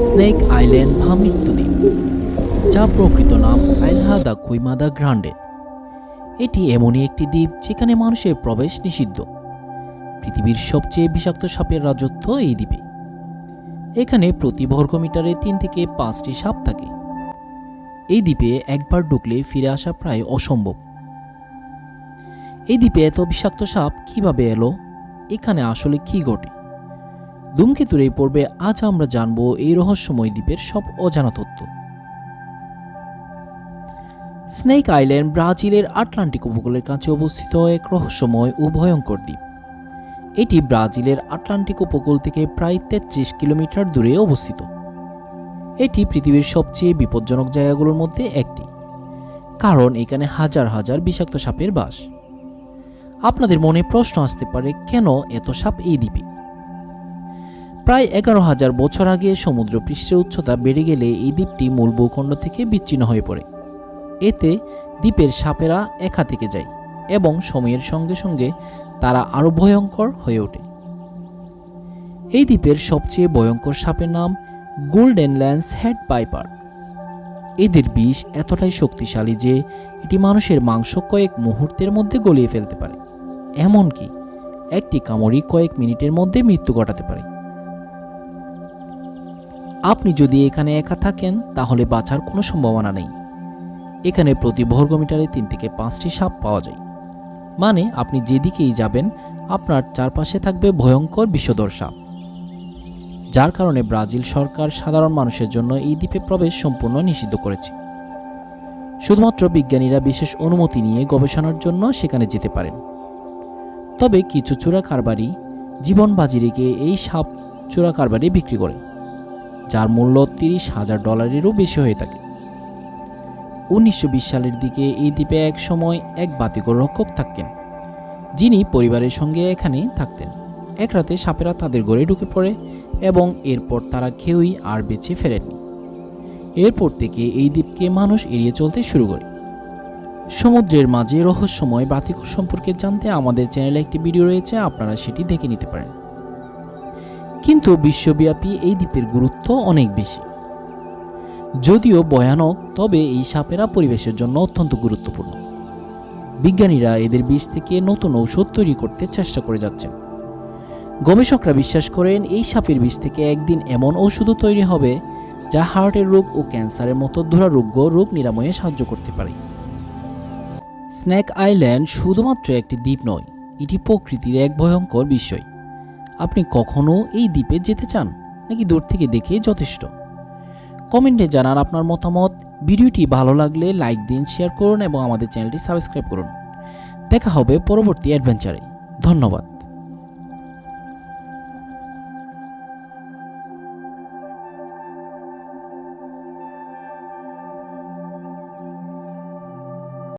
Snake island বা মৃত্যুদ্বীপ যা প্রকৃত নাম আইলহা দা কুইমাদা গ্রান্ডে এটি এমনই একটি দ্বীপ যেখানে মানুষের প্রবেশ নিষিদ্ধ। পৃথিবীর সবচেয়ে বিষাক্ত সাপের রাজত্ব এই দ্বীপে। এখানে প্রতি বর্গমিটারে তিন থেকে পাঁচটি সাপ থাকে। এই দ্বীপে একবার ঢুকলে ফিরে আসা প্রায় অসম্ভব। এই দ্বীপে এত বিষাক্ত সাপ কীভাবে এলো? এখানে আসলে কি ঘটে? ধূমকেতুর এই পর্বে আজ আমরা জানব এই রহস্যময় দ্বীপের সব অজানা তথ্য। স্নেক আইল্যান্ড ব্রাজিলের আটলান্টিক উপকূলের কাছে অবস্থিত এক রহস্যময় ও ভয়ঙ্কর দ্বীপ। এটি ব্রাজিলের আটলান্টিক উপকূল থেকে প্রায় তেত্রিশ কিলোমিটার দূরে অবস্থিত। এটি পৃথিবীর সবচেয়ে বিপজ্জনক জায়গাগুলোর মধ্যে একটি, কারণ এখানে হাজার হাজার বিষাক্ত সাপের বাস। আপনাদের মনে প্রশ্ন আসতে পারে, কেন এত সাপ এই দ্বীপে? প্রায় এগারো হাজার বছর আগে সমুদ্র পৃষ্ঠের উচ্চতা বেড়ে গেলে এই দ্বীপটি মূল ভূখণ্ড থেকে বিচ্ছিন্ন হয়ে পড়ে। এতে দ্বীপের সাপেরা একা থেকে যায় এবং সময়ের সঙ্গে সঙ্গে তারা আরও ভয়ঙ্কর হয়ে ওঠে। এই দ্বীপের সবচেয়ে ভয়ঙ্কর সাপের নাম গোল্ডেন ল্যান্স হেড পাইপার এদের বিষ এতটাই শক্তিশালী যে এটি মানুষের মাংস কয়েক মুহূর্তের মধ্যে গলিয়ে ফেলতে পারে। এমনকি একটি কামড়ই কয়েক মিনিটের মধ্যে মৃত্যু ঘটাতে পারে। আপনি যদি এখানে একা থাকেন, তাহলে বাঁচার কোনো সম্ভাবনা নেই। এখানে প্রতি বর্গমিটারে তিন থেকে পাঁচটি সাপ পাওয়া যায়। মানে আপনি যেদিকেই যাবেন, আপনার চারপাশে থাকবে ভয়ঙ্কর বিষধর সাপ। যার কারণে ব্রাজিল সরকার সাধারণ মানুষের জন্য এই দ্বীপে প্রবেশ সম্পূর্ণ নিষিদ্ধ করেছে। শুধুমাত্র বিজ্ঞানীরা বিশেষ অনুমতি নিয়ে গবেষণার জন্য সেখানে যেতে পারেন। তবে কিছু চোরা কারবারি জীবন বাজি রেখে এই সাপ চোরা কারবারি বিক্রি করে। যার মূল্য তিরিশ হাজার ডলারেরও বেশি হয়ে থাকে। উনিশশো বিশ সালের দিকে এই দ্বীপে এক সময় এক বাতিকর রক্ষক থাকতেন। যিনি পরিবারের সঙ্গে এখানে থাকতেন। এক রাতে সাপেরা তাদের ঘরে ঢুকে পড়ে এবং এরপর তারা কেউই আর বেঁচে ফেরেননি। এরপর থেকে এই দ্বীপকে মানুষ এড়িয়ে চলতে শুরু করে। সমুদ্রের মাঝে রহস্যময় বাতিকর সম্পর্কে জানতে আমাদের চ্যানেলে একটি ভিডিও রয়েছে, আপনারা সেটি দেখে নিতে পারেন। কিন্তু বিশ্বব্যাপী এই দ্বীপের গুরুত্ব অনেক বেশি। যদিও ভয়ানক, তবে এই সাপেরা পরিবেশের জন্য অত্যন্ত গুরুত্বপূর্ণ। বিজ্ঞানীরা এদের বিষ থেকে নতুন ঔষধ তৈরি করতে চেষ্টা করে যাচ্ছেন। গবেষকরা বিশ্বাস করেন, এই সাপের বিষ থেকে একদিন এমন ঔষধও তৈরি হবে, যা হার্টের রোগ ও ক্যান্সারের মতো দুরারোগ্য রোগ নিরাময়ে সাহায্য করতে পারে। স্ন্যাক আইল্যান্ড শুধুমাত্র একটি দ্বীপ নয়, এটি প্রকৃতির এক ভয়ঙ্কর বিষয় আপনি কখনো এই দ্বীপে যেতে চান? নাকি দূর থেকে দেখে যথেষ্ট? কমেন্টে জানান আপনার মতামত। ভিডিওটি ভালো লাগলে লাইক দিন, শেয়ার করুন এবং আমাদের চ্যানেলটি সাবস্ক্রাইব করুন। দেখা হবে পরবর্তী অ্যাডভেঞ্চারে। ধন্যবাদ।